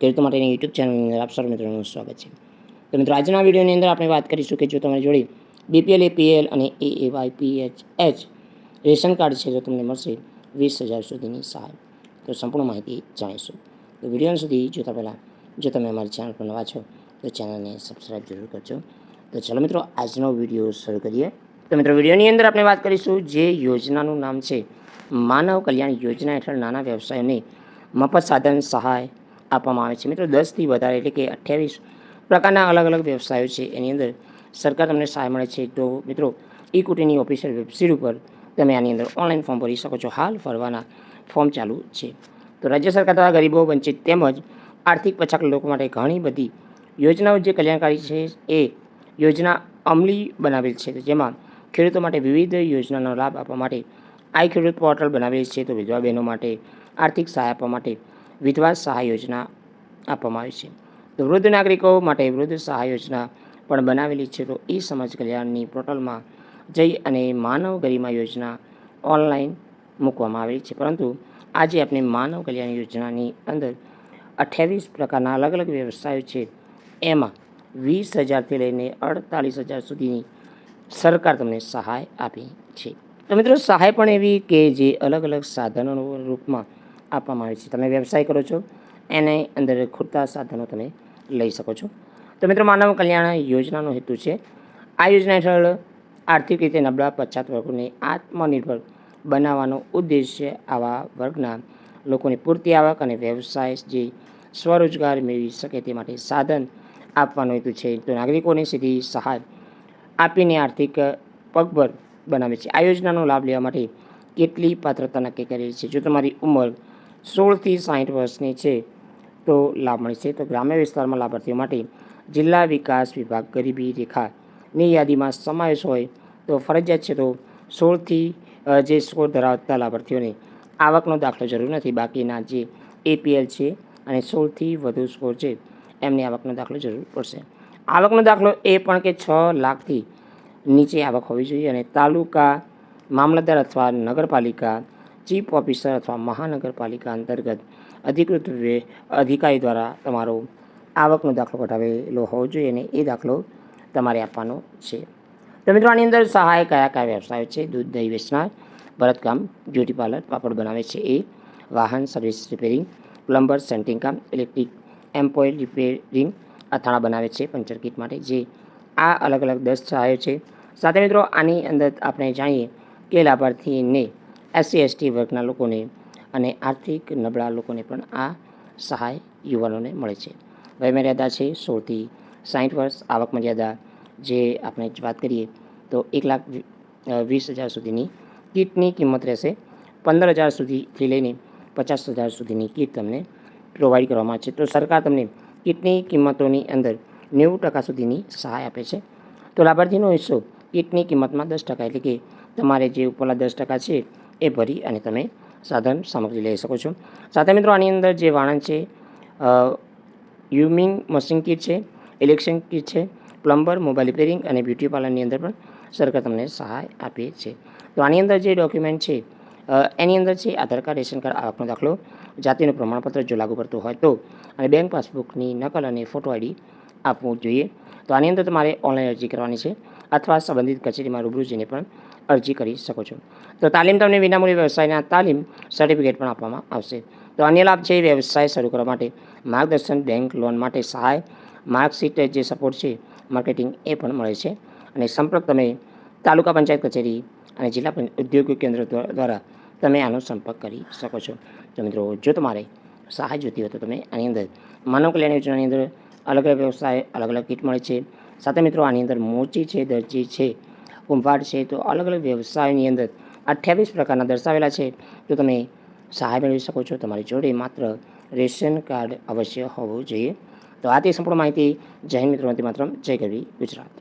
ખેડૂતો માટેની યુટ્યુબ ચેનલની અંદર આપ સર્વ મિત્રોનું સ્વાગત છે. તો મિત્રો, આજના વિડીયોની અંદર આપણે વાત કરીશું કે જો તમારી જોડે બીપીએલ એપીએલ અને A A Y P H ration card છે, તો તમને મળશે વીસ હજાર સુધીની સહાય. તો સંપૂર્ણ માહિતી જાણીશું. તો વીડિયો સુધી જોતા પહેલાં, જો તમે અમારી ચેનલ પર નવા છો, તો ચેનલને સબસ્ક્રાઈબ જરૂર કરજો. તો ચલો મિત્રો, આજનો વીડિયો શરૂ કરીએ. તો મિત્રો, વિડીયોની અંદર આપણે વાત કરીશું જે યોજનાનું નામ છે, માનવ કલ્યાણ યોજના હેઠળ નાના વ્યવસાયોને મફત સાધન સહાય આપવામાં આવે છે. મિત્રો, દસથી વધારે એટલે કે અઠ્યાવીસ પ્રકારના અલગ અલગ વ્યવસાયો છે. એની અંદર સરકાર તમને સહાય મળે છે. તો મિત્રો ઈ કુટીની ઓફિશિયલ વેબસાઇટ ઉપર તમે આની અંદર ઓનલાઈન ફોર્મ ભરી શકો છો. હાલ ફરવાના ફોર્મ ચાલુ છે. તો રાજ્ય સરકાર દ્વારા ગરીબો વંચિત તેમજ આર્થિક પછાત લોકો માટે ઘણી બધી યોજનાઓ જે કલ્યાણકારી છે, એ યોજના અમલી બનાવેલ છે. જેમાં ખેડૂતો માટે વિવિધ યોજનાનો લાભ આપવા માટે આઈ ખેડૂત પોર્ટલ બનાવેલ છે. તો વિધવા બહેનો માટે આર્થિક સહાય આપવા માટે વિધવા સહાય યોજના આપવામાં આવી છે. તો વૃદ્ધ નાગરિકો માટે વૃદ્ધ સહાય યોજના પણ બનાવેલી છે. તો એ સમાજ કલ્યાણની પોર્ટલમાં જઈ અને માનવ ગરિમા યોજના ઓનલાઈન મૂકવામાં આવેલી છે. પરંતુ આજે આપણે માનવ કલ્યાણ યોજનાની અંદર અઠ્યાવીસ પ્રકારના અલગ અલગ વ્યવસાયો છે. એમાં વીસ હજારથી લઈને અડતાલીસ હજાર સુધીની સરકાર તમને સહાય આપી છે. તો મિત્રો, સહાય પણ એવી કે જે અલગ અલગ સાધનોના રૂપમાં આપવામાં આવે છે. તમે વ્યવસાય કરો છો, એને અંદર ખૂટતા સાધનો તમે લઈ શકો છો. તો મિત્રો, માનવ કલ્યાણ યોજનાનો હેતુ છે. આ યોજના હેઠળ આર્થિક રીતે નબળા પછાત વર્ગોને આત્મનિર્ભર બનાવવાનો ઉદ્દેશ્ય આવા વર્ગના લોકોને પૂરતી આવક અને વ્યવસાય જે સ્વરોજગાર મેળવી શકે તે માટે સાધન આપવાનો હેતુ છે. તો નાગરિકોને સીધી સહાય આપીને આર્થિક પગભર બનાવે છે. આ યોજનાનો લાભ લેવા માટે કેટલી પાત્રતા નક્કી કરી છે? જો તમારી ઉંમર સોળથી સાઠ વર્ષની છે. તો લાભ મળશે તો ગ્રામ્ય વિસ્તારમાં લાભાર્થીઓ માટે જિલ્લા વિકાસ વિભાગ ગરીબી રેખાની યાદીમાં સમાવેશ હોય તો ફરજિયાત છે તો સોળથી જે સ્કોર ધરાવતા લાભાર્થીઓને આવકનો દાખલો જરૂર નથી. બાકીના જે એપીએલ છે અને સોળથી વધુ સ્કોર છે એમની આવકનો દાખલો જરૂર પડશે. આવકનો દાખલો એ પણ કે છ લાખથી નીચે આવક હોવી જોઈએ અને તાલુકા મામલતદાર અથવા નગરપાલિકા ચીફ ઓફિસર અથવા મહાનગરપાલિકા અંતર્ગત અધિકૃત અધિકારી દ્વારા તમારો આવકનો દાખલો કઢાવેલો હોવો જોઈએ અને એ દાખલો તમારે આપવાનો છે. તો મિત્રો, આની અંદર સહાય કયા કયા વ્યવસાયો છે? દૂધ, દહીં, વેચનાર, ભરતકામ, બ્યુટી પાર્લર, પાપડ બનાવે છે એ, વાહન સર્વિસ રિપેરિંગ, પ્લમ્બર, સેન્ટિંગ કામ, ઇલેક્ટ્રિક એમ્પોઇલ રિપેરિંગ, અથાણા બનાવે છે પંચર કીટ માટે, જે આ અલગ અલગ દસ સહાયો છે. સાથે મિત્રો, આની અંદર આપણે જાણીએ કે લાભાર્થીને એસસી, એસટી વર્ગના લોકોને અને આર્થિક નબળા લોકોને પણ આ સહાય યુવાનોને મળે છે. વયમર્યાદા છે સોળથી સાઠ વર્ષ, આવક મર્યાદા જે આપણે વાત કરીએ તો એક લાખ વીસ હજાર સુધીની કીટની કિંમત રહેશે. પંદર હજાર સુધીથી લઈને પચાસ હજાર સુધીની કીટ તમને પ્રોવાઈડ કરવામાં છે તો સરકાર તમને કીટની કિંમતોની અંદર નેવું ટકા સુધીની સહાય આપે છે. તો લાભાર્થીનો હિસ્સો કીટની કિંમતમાં દસ ટકા, એટલે કે તમારે જે ઉપરના દસ ટકા છે એ ભરી અને તમે સાધન સામગ્રી લઈ શકો છો. સાથે મિત્રો, આની અંદર જે વાણંદ છે યુમિંગ મશીન કીટ છે, ઇલેક્શન કીટ છે, પ્લમ્બર, મોબાઈલ રિપેરિંગ અને બ્યુટી પાર્લરની અંદર પણ સરકાર તમને સહાય આપે છે. તો આની અંદર જે ડોક્યુમેન્ટ છે એની અંદર છે આધાર કાર્ડ, રેશન કાર્ડ, આવકનો દાખલો, જાતિનું પ્રમાણપત્ર જો લાગુ પડતું હોય તો, અને બેંક પાસબુકની નકલ અને ફોટો આઈડી આપવું જોઈએ. તો આની અંદર તમારે ઓનલાઈન અરજી કરવાની છે. અથવા સંબંધિત કચેરીમાં રૂબરૂ જઈને પણ અરજી કરી શકો છો. તો તાલીમ તમને વિનામૂલ્ય વ્યવસાયના તાલીમ સર્ટિફિકેટ પણ આપવામાં આવશે. તો અન્ય લાભ છે, વ્યવસાય શરૂ કરવા માટે માર્ગદર્શન બેંક લોન માટે સહાય, માર્કશીટ જે સપોર્ટ છે માર્કેટિંગ એ પણ મળે છે. અને સંપર્ક તમે તાલુકા પંચાયત કચેરી અને જિલ્લા ઉદ્યોગ કેન્દ્ર દ્વા- દ્વારા તમે આનો સંપર્ક કરી શકો છો. તો મિત્રો, જો તમારે સહાય જોતી હોય તો તમે આની અંદર માનવ કલ્યાણ યોજનાની અંદર અલગ અલગ વ્યવસાય, અલગ અલગ કીટ મળે છે. સાથે મિત્રો, આની અંદર મોચી છે, દરજી છે, કુંભાર છે, તો અલગ અલગ વ્યવસાયની અંદર અઠ્યાવીસ પ્રકારના દર્શાવેલા છે. તો તમે સહાય મેળવી શકો છો, તમારી જોડે માત્ર રેશન કાર્ડ અવશ્ય હોવું જોઈએ. તો આ તે સંપૂર્ણ માહિતી. હિન્દ મિત્રો માત્ર જય ગરવી ગુજરાત.